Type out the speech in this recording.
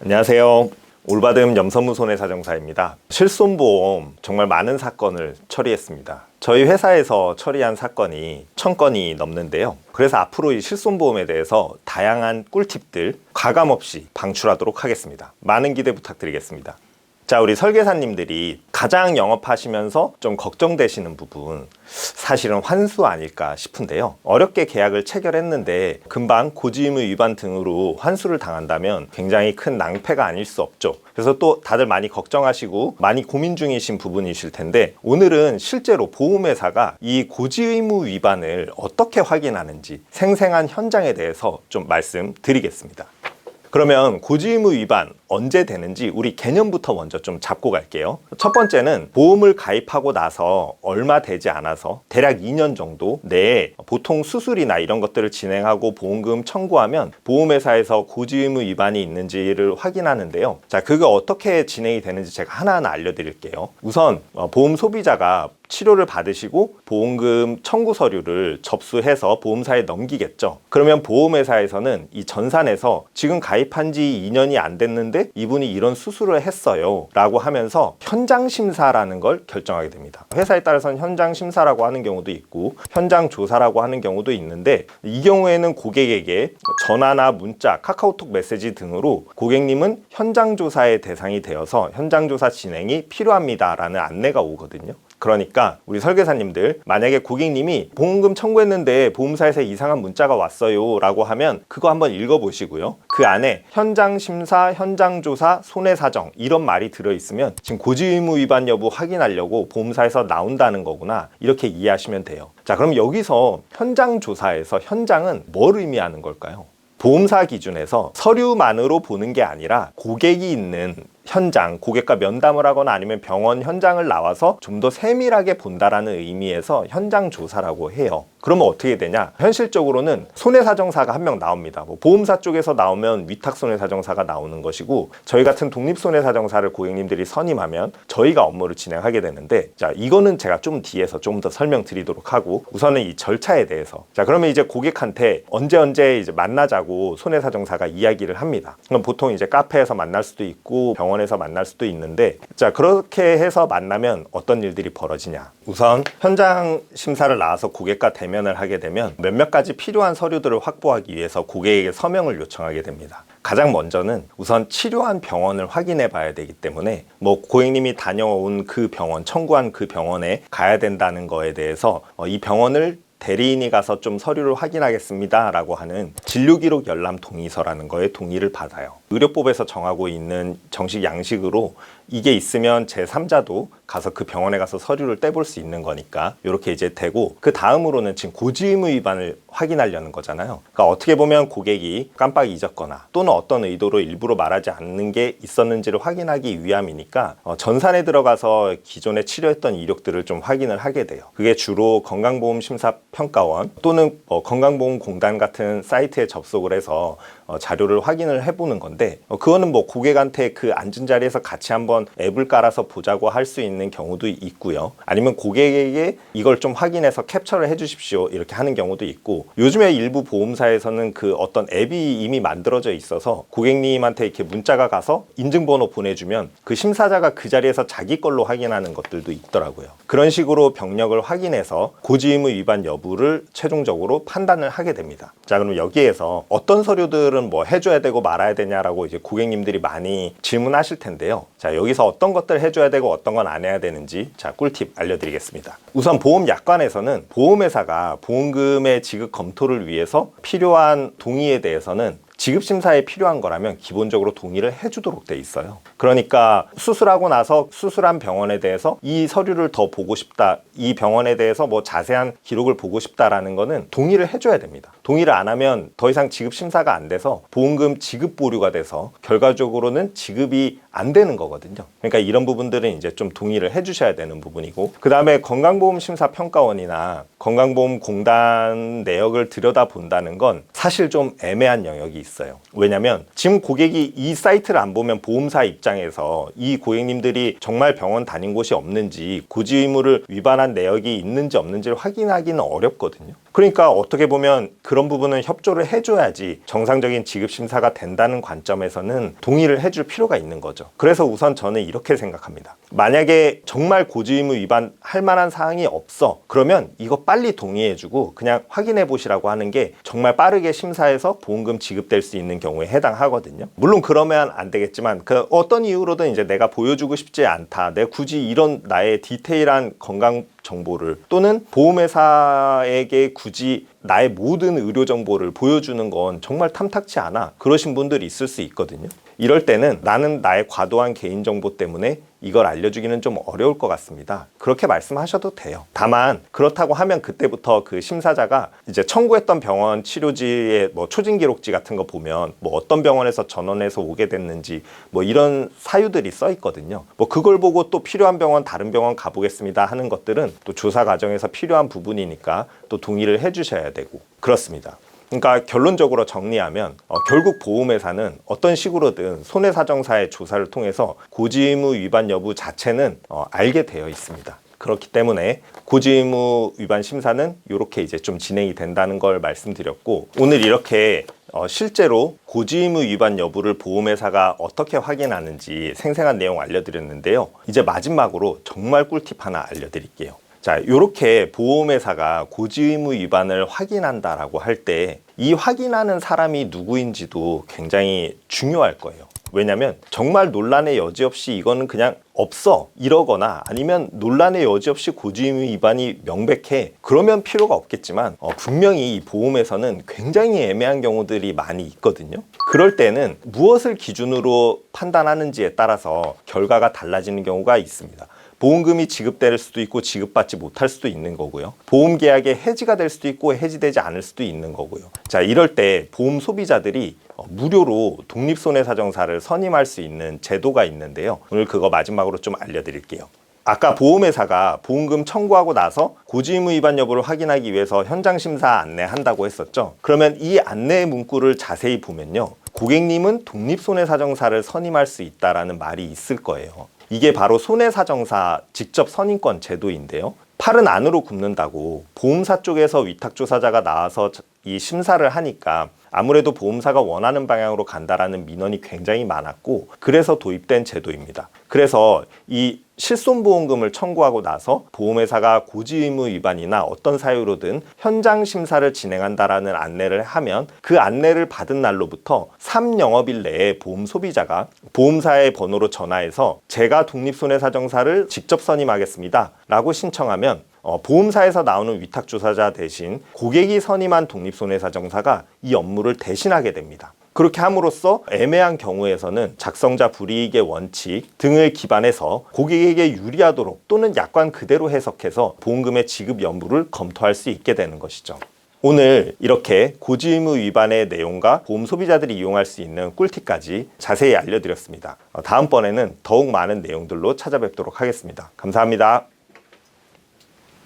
안녕하세요. 올바듬 염선무 손해 사정사입니다. 실손보험 정말 많은 사건을 처리했습니다. 저희 회사에서 처리한 사건이 천 건이 넘는데요. 그래서 앞으로 이 실손보험에 대해서 다양한 꿀팁들 가감 없이 방출하도록 하겠습니다. 많은 기대 부탁드리겠습니다. 자, 우리 설계사님들이 가장 영업하시면서 좀 걱정되시는 부분, 사실은 환수 아닐까 싶은데요. 어렵게 계약을 체결했는데 금방 고지의무 위반 등으로 환수를 당한다면 굉장히 큰 낭패가 아닐 수 없죠. 그래서 또 다들 많이 걱정하시고 많이 고민 중이신 부분이실 텐데 오늘은 실제로 보험회사가 이 고지의무 위반을 어떻게 확인하는지 생생한 현장에 대해서 좀 말씀드리겠습니다. 그러면 고지의무 위반 언제 되는지 우리 개념부터 먼저 좀 잡고 갈게요. 첫 번째는 보험을 가입하고 나서 얼마 되지 않아서 대략 2년 정도 내에 보통 수술이나 이런 것들을 진행하고 보험금 청구하면 보험회사에서 고지의무 위반이 있는지를 확인하는데요. 자, 그게 어떻게 진행이 되는지 제가 하나하나 알려드릴게요. 우선 어, 보험 소비자가 치료를 받으시고 보험금 청구 서류를 접수해서 보험사에 넘기겠죠. 그러면 보험회사에서는 이 전산에서 지금 가입한 지 2년이 안 됐는데 이분이 이런 수술을 했어요. 라고 하면서 현장 심사라는 걸 결정하게 됩니다. 회사에 따라서는 현장 심사라고 하는 경우도 있고 현장 조사라고 하는 경우도 있는데 이 경우에는 고객에게 전화나 문자, 카카오톡 메시지 등으로 고객님은 현장 조사의 대상이 되어서 현장 조사 진행이 필요합니다라는 안내가 오거든요. 그러니까 우리 설계사님들 만약에 고객님이 보험금 청구했는데 보험사에서 이상한 문자가 왔어요 라고 하면 그거 한번 읽어보시고요. 그 안에 현장 심사, 현장 조사, 손해 사정 이런 말이 들어있으면 지금 고지의무 위반 여부 확인하려고 보험사에서 나온다는 거구나. 이렇게 이해하시면 돼요. 자 그럼 여기서 현장 조사에서 현장은 뭘 의미하는 걸까요? 보험사 기준에서 서류만으로 보는 게 아니라 고객이 있는 현장, 고객과 면담을 하거나 아니면 병원 현장을 나와서 좀 더 세밀하게 본다라는 의미에서 현장 조사라고 해요. 그러면 어떻게 되냐? 현실적으로는 손해사정사가 한 명 나옵니다. 뭐 보험사 쪽에서 나오면 위탁 손해사정사가 나오는 것이고 저희 같은 독립 손해사정사를 고객님들이 선임하면 저희가 업무를 진행하게 되는데 자 이거는 제가 좀 뒤에서 좀 더 설명드리도록 하고 우선은 이 절차에 대해서 자 그러면 이제 고객한테 언제 언제 이제 만나자고 손해사정사가 이야기를 합니다. 그럼 보통 이제 카페에서 만날 수도 있고 병원에서 만날 수도 있는데 자 그렇게 해서 만나면 어떤 일들이 벌어지냐? 우선 현장 심사를 나와서 고객과 대면 을 하게 되면 몇몇 가지 필요한 서류들을 확보하기 위해서 고객에게 서명을 요청하게 됩니다. 가장 먼저는 우선 치료한 병원을 확인해 봐야 되기 때문에 뭐 고객님이 다녀온 그 병원, 청구한 그 병원에 가야 된다는 거에 대해서 어, 이 병원을 대리인이 가서 좀 서류를 확인하겠습니다 라고 하는 진료기록 열람 동의서라는 거에 동의를 받아요. 의료법에서 정하고 있는 정식 양식으로 이게 있으면 제3자도 가서 그 병원에 가서 서류를 떼볼 수 있는 거니까 이렇게 이제 되고 그 다음으로는 지금 고지의무 위반을 확인하려는 거잖아요. 그러니까 어떻게 보면 고객이 깜빡 잊었거나 또는 어떤 의도로 일부러 말하지 않는 게 있었는지를 확인하기 위함이니까 어, 전산에 들어가서 기존에 치료했던 이력들을 좀 확인을 하게 돼요. 그게 주로 건강보험심사평가원 또는 어, 건강보험공단 같은 사이트에 접속을 해서 어, 자료를 확인을 해보는 건데 어, 그거는 뭐 고객한테 그 앉은 자리에서 같이 한번 앱을 깔아서 보자고 할 수 있는 경우도 있고요. 아니면 고객에게 이걸 좀 확인해서 캡처를 해주십시오 이렇게 하는 경우도 있고 요즘에 일부 보험사에서는 그 어떤 앱이 이미 만들어져 있어서 고객님한테 이렇게 문자가 가서 인증번호 보내주면 그 심사자가 그 자리에서 자기 걸로 확인하는 것들도 있더라고요. 그런 식으로 병력을 확인해서 고지의무 위반 여부를 최종적으로 판단을 하게 됩니다. 자 그럼 여기에서 어떤 서류들은 뭐 해줘야 되고 말아야 되냐라고 이제 고객님들이 많이 질문하실 텐데요. 자 여기서 어떤 것들 해줘야 되고 어떤 건 안 해야 되는지 자 꿀팁 알려드리겠습니다. 우선 보험 약관에서는 보험회사가 보험금의 지급 검토를 위해서 필요한 동의에 대해서는 지급 심사에 필요한 거라면 기본적으로 동의를 해주도록 돼 있어요. 그러니까 수술하고 나서 수술한 병원에 대해서 이 서류를 더 보고 싶다, 이 병원에 대해서 뭐 자세한 기록을 보고 싶다라는 거는 동의를 해줘야 됩니다. 동의를 안 하면 더 이상 지급 심사가 안 돼서 보험금 지급 보류가 돼서 결과적으로는 지급이 안 되는 거거든요. 그러니까 이런 부분들은 이제 좀 동의를 해주셔야 되는 부분이고 그 다음에 건강보험 심사 평가원이나 건강보험공단 내역을 들여다 본다는 건 사실 좀 애매한 영역이 있어요. 왜냐면 지금 고객이 이 사이트를 안 보면 보험사 입장에서 이 고객님들이 정말 병원 다닌 곳이 없는지 고지 의무를 위반한 내역이 있는지 없는지를 확인하기는 어렵거든요. 그러니까 어떻게 보면 그런 부분은 협조를 해줘야지 정상적인 지급 심사가 된다는 관점에서는 동의를 해줄 필요가 있는 거죠. 그래서 우선 저는 이렇게 생각합니다. 만약에 정말 고지의무 위반 할 만한 사항이 없어. 그러면 이거 빨리 동의해주고 그냥 확인해 보시라고 하는 게 정말 빠르게 심사해서 보험금 지급될 수 있는 경우에 해당하거든요. 물론 그러면 안 되겠지만 그 어떤 이유로든 이제 내가 보여주고 싶지 않다. 내가 굳이 이런 나의 디테일한 건강 정보를 또는 보험회사에게 굳이 나의 모든 의료 정보를 보여주는 건 정말 탐탁치 않아. 그러신 분들이 있을 수 있거든요. 이럴 때는 나는 나의 과도한 개인정보 때문에 이걸 알려주기는 좀 어려울 것 같습니다. 그렇게 말씀하셔도 돼요. 다만 그렇다고 하면 그때부터 그 심사자가 이제 청구했던 병원 치료지의 뭐 초진 기록지 같은 거 보면 뭐 어떤 병원에서 전원해서 오게 됐는지 뭐 이런 사유들이 써 있거든요. 뭐 그걸 보고 또 필요한 병원 다른 병원 가보겠습니다 하는 것들은 또 조사 과정에서 필요한 부분이니까 또 동의를 해주셔야 되고 그렇습니다. 그러니까 결론적으로 정리하면 어, 결국 보험회사는 어떤 식으로든 손해사정사의 조사를 통해서 고지의무 위반 여부 자체는 어, 알게 되어 있습니다. 그렇기 때문에 고지의무 위반 심사는 이렇게 이제 좀 진행이 된다는 걸 말씀드렸고 오늘 이렇게 어, 실제로 고지의무 위반 여부를 보험회사가 어떻게 확인하는지 생생한 내용 알려드렸는데요. 이제 마지막으로 정말 꿀팁 하나 알려드릴게요. 자, 이렇게 보험회사가 고지의무 위반을 확인한다라고 할 때 이 확인하는 사람이 누구인지도 굉장히 중요할 거예요. 왜냐면 정말 논란의 여지 없이 이거는 그냥 없어 이러거나 아니면 논란의 여지 없이 고지의무 위반이 명백해 그러면 필요가 없겠지만 어, 분명히 이 보험에서는 굉장히 애매한 경우들이 많이 있거든요. 그럴 때는 무엇을 기준으로 판단하는지에 따라서 결과가 달라지는 경우가 있습니다. 보험금이 지급될 수도 있고 지급받지 못할 수도 있는 거고요. 보험 계약에 해지가 될 수도 있고 해지되지 않을 수도 있는 거고요. 자, 이럴 때 보험 소비자들이 어, 무료로 독립손해사정사를 선임할 수 있는 제도가 있는데요. 오늘 그거 마지막으로 좀 알려드릴게요. 아까 보험회사가 보험금 청구하고 나서 고지의무 위반 여부를 확인하기 위해서 현장 심사 안내한다고 했었죠. 그러면 이 안내 문구를 자세히 보면요. 고객님은 독립손해사정사를 선임할 수 있다라는 말이 있을 거예요. 이게 바로 손해사정사 직접 선임권 제도인데요. 팔은 안으로 굽는다고 보험사 쪽에서 위탁조사자가 나와서 이 심사를 하니까 아무래도 보험사가 원하는 방향으로 간다라는 민원이 굉장히 많았고 그래서 도입된 제도입니다. 그래서 이 실손보험금을 청구하고 나서 보험회사가 고지의무 위반이나 어떤 사유로든 현장 심사를 진행한다라는 안내를 하면 그 안내를 받은 날로부터 3영업일 내에 보험 소비자가 보험사의 번호로 전화해서 제가 독립손해사정사를 직접 선임하겠습니다 라고 신청하면 어, 보험사에서 나오는 위탁조사자 대신 고객이 선임한 독립손해사정사가 이 업무를 대신하게 됩니다. 그렇게 함으로써 애매한 경우에서는 작성자 불이익의 원칙 등을 기반해서 고객에게 유리하도록 또는 약관 그대로 해석해서 보험금의 지급 여부를 검토할 수 있게 되는 것이죠. 오늘 이렇게 고지의무 위반의 내용과 보험 소비자들이 이용할 수 있는 꿀팁까지 자세히 알려드렸습니다. 어, 다음번에는 더욱 많은 내용들로 찾아뵙도록 하겠습니다. 감사합니다.